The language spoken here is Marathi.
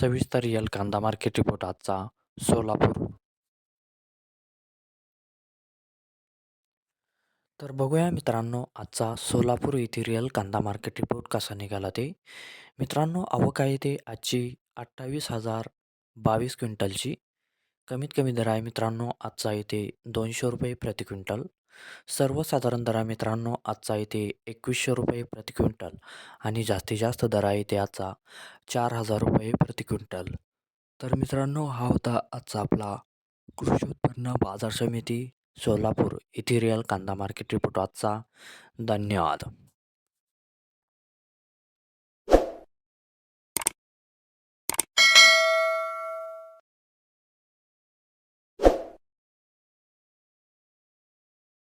सविस्तर रिअल कांदा मार्केट रिपोर्ट आजचा सोलापूर. तर बघूया मित्रांनो आजचा सोलापूर येथे रिअल कांदा मार्केट रिपोर्ट कसा निघाला ते. मित्रांनो आवक आहे ते आजची अठ्ठावीस हजार बावीस क्विंटलची. कमीत कमी दर आहे मित्रांनो आजचा येथे दोनशे रुपये प्रति क्विंटल. सर्वसाधारण दरा मित्रांनो आजचा इथे एकवीसशे रुपये प्रति क्विंटल आणि जास्तीत जास्त दर आहे ते आजचा चार हजार रुपये प्रति क्विंटल. तर मित्रांनो हा होता आजचा आपला कृषी उत्पन्न बाजार समिती सोलापूर इथिरियल कांदा मार्केट रिपोर्ट आजचा. धन्यवाद.